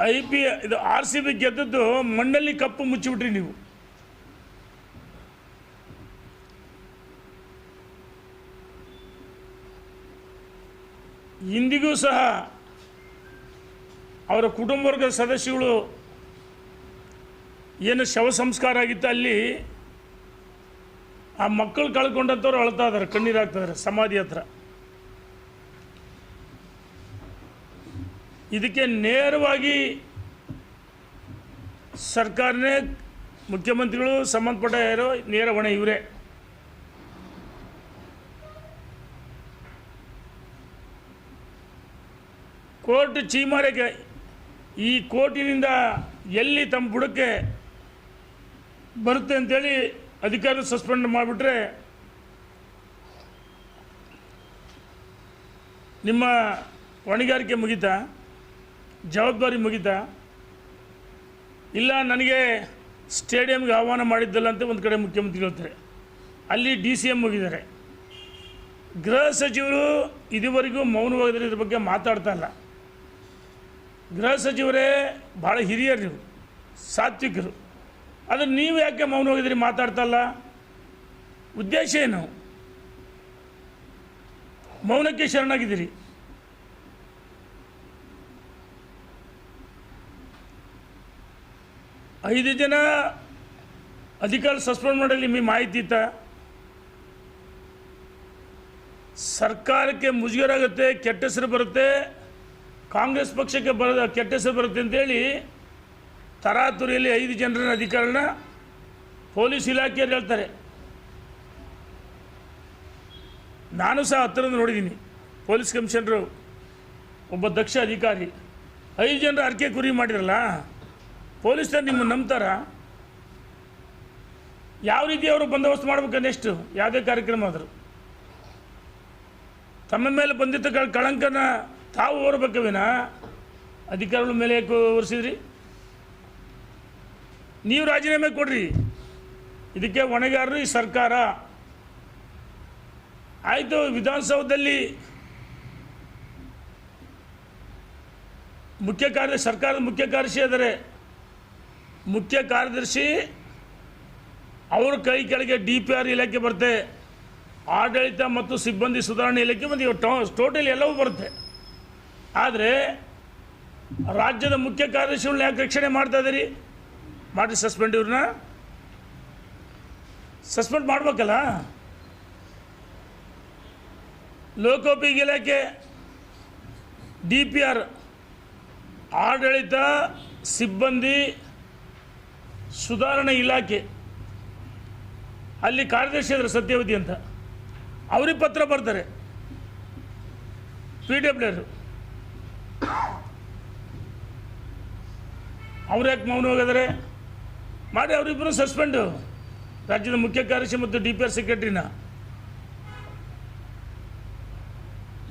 I P ಇದು R C B ಗೆದ್ದದ್ದು ಮಣ್ಣಲ್ಲಿ ಕಪ್ಪು ಮುಚ್ಚಿಬಿಟ್ರಿ ನೀವು. ಇಂದಿಗೂ ಸಹ ಅವರ ಕುಟುಂಬ ವರ್ಗದ ಸದಸ್ಯಗಳು ಏನು ಶವ ಸಂಸ್ಕಾರ ಆಗಿತ್ತು ಅಲ್ಲಿ ಆ ಮಕ್ಕಳು ಕಳ್ಕೊಂಡಂಥವ್ರು ಅಳ್ತಾ ಇದ್ದಾರೆ, ಕಣ್ಣೀರು ಹಾಕ್ತಾ ಇದ್ದಾರೆ, ಸಮಾಧಿ ಹತ್ರ. ಇದಕ್ಕೆ ನೇರವಾಗಿ ಸರ್ಕಾರನೇ ಮುಖ್ಯಮಂತ್ರಿಗಳು ಸಂಬಂಧಪಟ್ಟ ಯಾರೋ ನೇರ ಹೊಣೆ ಇವರೇ. ಕೋರ್ಟ್ ಚೀಮಾರಿಗೆ ಈ ಕೋರ್ಟಿನಿಂದ ಎಲ್ಲಿ ತಮ್ಮ ಬುಡಕ್ಕೆ ಬರುತ್ತೆ ಅಂತೇಳಿ ಅಧಿಕಾರ ಸಸ್ಪೆಂಡ್ ಮಾಡಿಬಿಟ್ರೆ ನಿಮ್ಮ ಹೊಣೆಗಾರಿಕೆ ಮುಗೀತಾ? ಜವಾಬ್ದಾರಿ ಮುಗೀತಾ? ಇಲ್ಲ, ನನಗೆ ಸ್ಟೇಡಿಯಮ್ಗೆ ಆಹ್ವಾನ ಮಾಡಿದ್ದಲ್ಲ ಅಂತ ಒಂದು ಕಡೆ ಮುಖ್ಯಮಂತ್ರಿ ಹೇಳ್ತಾರೆ. ಅಲ್ಲಿ ಡಿ ಸಿ ಎಂ ಮುಗಿದ್ದಾರೆ. ಗೃಹ ಸಚಿವರು ಇದುವರೆಗೂ ಮೌನವಾಗಿದ್ರೆ ಇದ್ರ ಬಗ್ಗೆ ಮಾತಾಡ್ತಾ ಇಲ್ಲ. ಗೃಹ ಸಚಿವರೇ ಭಾಳ ಹಿರಿಯರು ನೀವು, ಸಾತ್ವಿಕರು. ಅದು ನೀವು ಯಾಕೆ ಮೌನವಾಗಿದ್ದೀರಿ ಮಾತಾಡ್ತಾ ಇಲ್ಲ? ಉದ್ದೇಶ ಏನು? ಮೌನಕ್ಕೆ ಶರಣಾಗಿದ್ದೀರಿ. ಐದು ಜನ ಅಧಿಕಾರ ಸಸ್ಪೆಂಡ್ ಮಾಡಲಿ ನಿಮಗೆ ಮಾಹಿತಿ ಇತ್ತ? ಸರ್ಕಾರಕ್ಕೆ ಮುಜುಗರ ಆಗುತ್ತೆ, ಕೆಟ್ಟ ಹೆಸರು ಬರುತ್ತೆ, ಕಾಂಗ್ರೆಸ್ ಪಕ್ಷಕ್ಕೆ ಬರ ಕೆಟ್ಟ ಹೆಸರು ಬರುತ್ತೆ ಅಂತೇಳಿ ತರಾತುರಿಯಲ್ಲಿ ಐದು ಜನರ ಅಧಿಕಾರನ ಪೊಲೀಸ್ ಇಲಾಖೆಯವ್ರು ಹೇಳ್ತಾರೆ. ನಾನು ಸಹ ಹತ್ತಿರದ ನೋಡಿದ್ದೀನಿ. ಪೊಲೀಸ್ ಕಮಿಷನರು, ಒಬ್ಬ ದಕ್ಷ ಅಧಿಕಾರಿ, ಐದು ಜನರ ಅರ್ಕೆ ಕುರಿ ಮಾಡಿರಲ್ಲ ಪೊಲೀಸರು ನಿಮ್ಮನ್ನು ನಂಬ್ತಾರ? ಯಾವ ರೀತಿ ಅವರು ಬಂದೋಬಸ್ತ್ ಮಾಡ್ಬೇಕು ನೆಕ್ಸ್ಟ್ ಯಾವುದೇ ಕಾರ್ಯಕ್ರಮ ಆದರೂ. ತಮ್ಮ ಮೇಲೆ ಬಂದಿದ್ದ ಕಳಂಕನ ತಾವು ಓರ್ಬೇಕು ವಿನ? ಅಧಿಕಾರಿಗಳ ಮೇಲೆ ಯಾಕೆ ಒರೆಸಿದ್ರಿ? ನೀವು ರಾಜೀನಾಮೆ ಕೊಡ್ರಿ. ಇದಕ್ಕೆ ಹೊಣೆಗಾರರು ಈ ಸರ್ಕಾರ. ಆಯಿತು, ವಿಧಾನಸೌಧದಲ್ಲಿ ಮುಖ್ಯ ಕಾರ್ಯ, ಸರ್ಕಾರದ ಮುಖ್ಯ ಕಾರ್ಯದರ್ಶಿ ಆದರೆ ಮುಖ್ಯ ಕಾರ್ಯದರ್ಶಿ, ಅವ್ರ ಕೈ ಕೆಳಗೆ ಡಿ ಪಿ ಆರ್ ಇಲಾಖೆ ಬರುತ್ತೆ. ಆಡಳಿತ ಮತ್ತು ಸಿಬ್ಬಂದಿ ಸುಧಾರಣೆ ಇಲಾಖೆ ಮತ್ತು ಟೋಟಲ್ ಎಲ್ಲವೂ ಬರುತ್ತೆ. ಆದರೆ ರಾಜ್ಯದ ಮುಖ್ಯ ಕಾರ್ಯದರ್ಶಿಗಳನ್ನ ಯಾಕೆ ರಕ್ಷಣೆ ಮಾಡ್ತಾ ಇದ್ದೀರಿ? ಮಾಡಿ ಸಸ್ಪೆಂಡ್ ಇವ್ರನ್ನ. ಸಸ್ಪೆಂಡ್ ಮಾಡ್ಬೇಕಲ್ಲ? ಲೋಕೋಪಯೋಗಿ ಇಲಾಖೆ, ಡಿ ಪಿ ಆರ್, ಆಡಳಿತ, ಸಿಬ್ಬಂದಿ ಸುಧಾರಣೆ ಇಲಾಖೆ. ಅಲ್ಲಿ ಕಾರ್ಯದರ್ಶಿ ಇದ್ದಾರೆ ಸತ್ಯವತಿ ಅಂತ. ಅವ್ರಿಗೆ ಪತ್ರ ಬರ್ತಾರೆ. ಪಿ ಡಬ್ಲ್ಯೂ ಅವ್ರು ಯಾಕೆ ಮೌನ ಹೋಗಿದ್ದಾರೆ ಮಾಡಿ ಅವರಿಬ್ಬರು ಸಸ್ಪೆಂಡು ರಾಜ್ಯದ ಮುಖ್ಯ ಕಾರ್ಯದರ್ಶಿ ಮತ್ತು ಡಿ ಪಿ ಆರ್ ಸೆಕ್ರೆಟರಿನ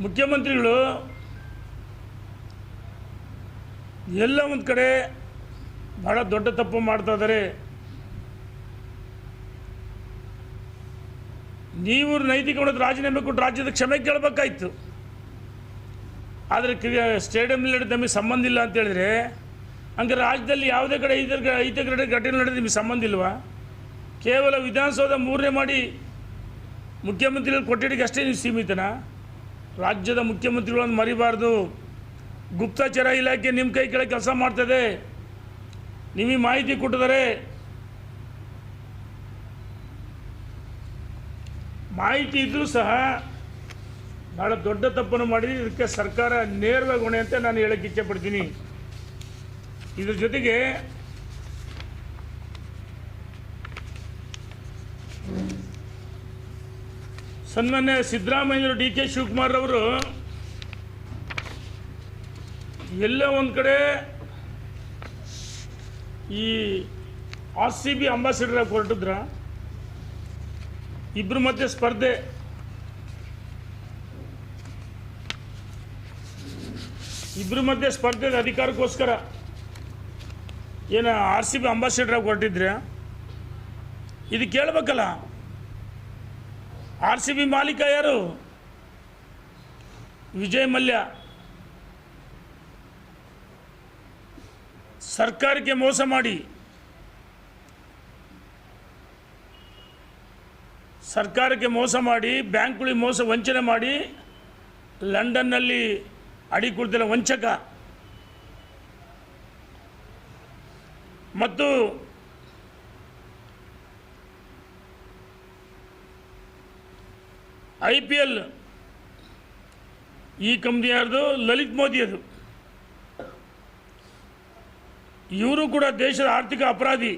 ಮುಖ್ಯಮಂತ್ರಿಗಳು ಎಲ್ಲ ಒಂದು ಕಡೆ ಭಾಳ ದೊಡ್ಡ ತಪ್ಪು ಮಾಡ್ತಾ ಇದ್ದಾರೆ. ನೀವು ನೈತಿಕ ರಾಜೀನಾಮೆ ಕೊಟ್ಟು ರಾಜ್ಯದ ಕ್ಷಮೆ ಕೇಳಬೇಕಾಯ್ತು. ಆದರೆ ಕ್ರಿಯಾ ಸ್ಟೇಡಿಯಂ ನಡೆದ ನಮಗೆ ಸಂಬಂಧ ಇಲ್ಲ ಅಂತ ಹೇಳಿದ್ರೆ, ಹಂಗೆ ರಾಜ್ಯದಲ್ಲಿ ಯಾವುದೇ ಕಡೆ ಐದು ಐದು ಕಡೆ ಘಟನೆ ನಡೆದು ನಿಮಗೆ ಸಂಬಂಧ ಇಲ್ವಾ? ಕೇವಲ ವಿಧಾನಸೌಧ ಮೂರನೇ ಮಾಡಿ ಮುಖ್ಯಮಂತ್ರಿಗಳು ಕೊಠಡಿಗೆ ಅಷ್ಟೇ ನೀವು ಸೀಮಿತನಾ? ರಾಜ್ಯದ ಮುಖ್ಯಮಂತ್ರಿಗಳನ್ನು ಮರಿಬಾರ್ದು. ಗುಪ್ತಚರ ಇಲಾಖೆ ನಿಮ್ಮ ಕೈ ಕೆಳಗೆ ಕೆಲಸ ಮಾಡ್ತದೆ. ನಿಮಗೆ ಮಾಹಿತಿ ಕೊಟ್ಟಿದ್ದಾರೆ. ಮಾಹಿತಿ ಇದ್ದರೂ ಸಹ ಭಾಳ ದೊಡ್ಡ ತಪ್ಪನ್ನು ಮಾಡಿದ್ರೆ. ಇದಕ್ಕೆ ಸರ್ಕಾರ ನೇರವಾಗಿ ಹೊಣೆ ಅಂತ ನಾನು ಹೇಳಕ್ಕೆ ಇಚ್ಛೆಪಡ್ತೀನಿ ಇದ್ರ ಜೊತೆಗೆ ಸನ್ಮಾನ್ಯ ಸಿದ್ದರಾಮಯ್ಯರು ಡಿ ಕೆ ಶಿವಕುಮಾರ್ ಅವರು ಎಲ್ಲ ಒಂದು ಕಡೆ ಈ ಆರ್ ಸಿ ಬಿ ಅಂಬಾಸಿಡರ್ ಆಗಿ ಹೊರಟಿದ್ರ ಇಬ್ಬರ ಮಧ್ಯೆ ಸ್ಪರ್ಧೆ. ಇಬ್ಬರ ಮಧ್ಯೆ ಸ್ಪರ್ಧೆ ಅಧಿಕಾರಕ್ಕೋಸ್ಕರ ಏನು ಆರ್ ಸಿ ಬಿ ಅಂಬಾಸಿಡರ್ ಆಗಿ ಹೊರಟಿದ್ರೆ ಇದು ಕೇಳಬೇಕಲ್ಲ? ಆರ್ ಸಿ ಬಿ ಮಾಲೀಕ ಯಾರು? ವಿಜಯ್ ಮಲ್ಯ. ಸರ್ಕಾರಕ್ಕೆ ಮೋಸ ಮಾಡಿ, ಸರ್ಕಾರಕ್ಕೆ ಮೋಸ ಮಾಡಿ, ಬ್ಯಾಂಕ್ಗಳಿಗೆ ಮೋಸ ವಂಚನೆ ಮಾಡಿ, ಲಂಡನ್ನಲ್ಲಿ ಅಡಿ ಕುಳಿತಿಲ್ಲ ವಂಚಕ. ಮತ್ತು ಐ ಪಿ ಎಲ್ ಈ ಕಂಪ್ನಿ ಯಾರ್ದು ಲಲಿತ್ ಮೋದಿ ಅದು ಇವರು ಕೂಡ ದೇಶದ ಆರ್ಥಿಕ ಅಪರಾಧಿ.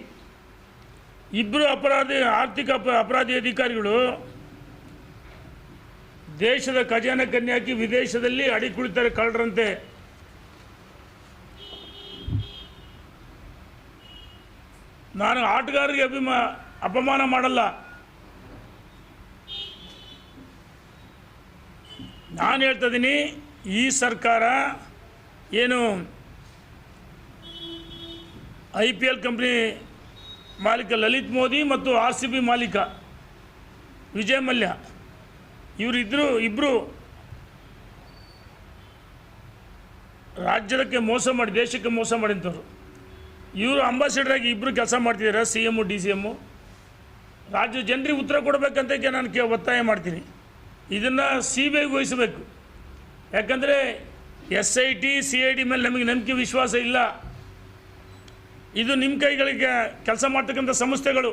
ಇಬ್ಬರು ಅಪರಾಧಿ, ಆರ್ಥಿಕ ಅಪ, ಅಪರಾಧಿ ಅಧಿಕಾರಿಗಳು ದೇಶದ ಖಜಾನೆ ಕನ್ಯಾಕಿ ವಿದೇಶದಲ್ಲಿ ಅಡಿ ಕುಳಿತಾರೆ ಕಳ್ಳರಂತೆ. ನಾನು ಆಟಗಾರರಿಗೆ ಅಭಿಮಾ, ಅಪಮಾನ ಮಾಡಲ್ಲ. ನಾನು ಹೇಳ್ತಾ ಇದ್ದೀನಿ, ಈ ಸರ್ಕಾರ ಏನು ಐ ಪಿ ಎಲ್ ಕಂಪ್ನಿ ಮಾಲೀಕ ಲಲಿತ್ ಮೋದಿ ಮತ್ತು ಆರ್ ಸಿ ಬಿ ಮಾಲೀಕ ವಿಜಯ್ ಮಲ್ಯ. ಇವರಿದ್ದರು ಇಬ್ಬರು ರಾಜ್ಯಕ್ಕೆ ಮೋಸ ಮಾಡಿ, ದೇಶಕ್ಕೆ ಮೋಸ ಮಾಡಿದಂಥವ್ರು ಇವರು ಅಂಬಾಸಿಡರಾಗಿ ಇಬ್ಬರು ಕೆಲಸ ಮಾಡ್ತಿದ್ದಾರೆ C M D C M ರಾಜ್ಯ ಜನರಿಗೆ ಉತ್ತರ ಕೊಡಬೇಕಂತ ಕೆ- ನಾನು ಕೇ ಒತ್ತಾಯ ಮಾಡ್ತೀನಿ. ಇದನ್ನು ಸಿ ಬಿ ಐಗೆ ವಹಿಸಬೇಕು. ಯಾಕಂದರೆ S I T, C I D ಮೇಲೆ ನಮಗೆ ನಂಬಿಕೆ, ವಿಶ್ವಾಸ ಇಲ್ಲ. ಇದು ನಿಮ್ಮ ಕೈಗಳಿಗೆ ಕೆಲಸ ಮಾಡ್ತಕ್ಕಂಥ ಸಂಸ್ಥೆಗಳು.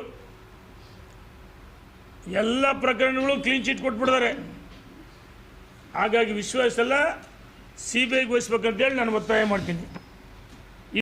ಎಲ್ಲ ಪ್ರಕರಣಗಳು ಕ್ಲೀನ್ ಚೀಟ್ ಕೊಟ್ಬಿಡ್ತಾರೆ. ಹಾಗಾಗಿ ವಿಶ್ವಾಸ ಎಲ್ಲ ಸಿ ಬಿ ಐಗೆ ವಹಿಸ್ಬೇಕಂತೇಳಿ ನಾನು ಒತ್ತಾಯ ಮಾಡ್ತೀನಿ.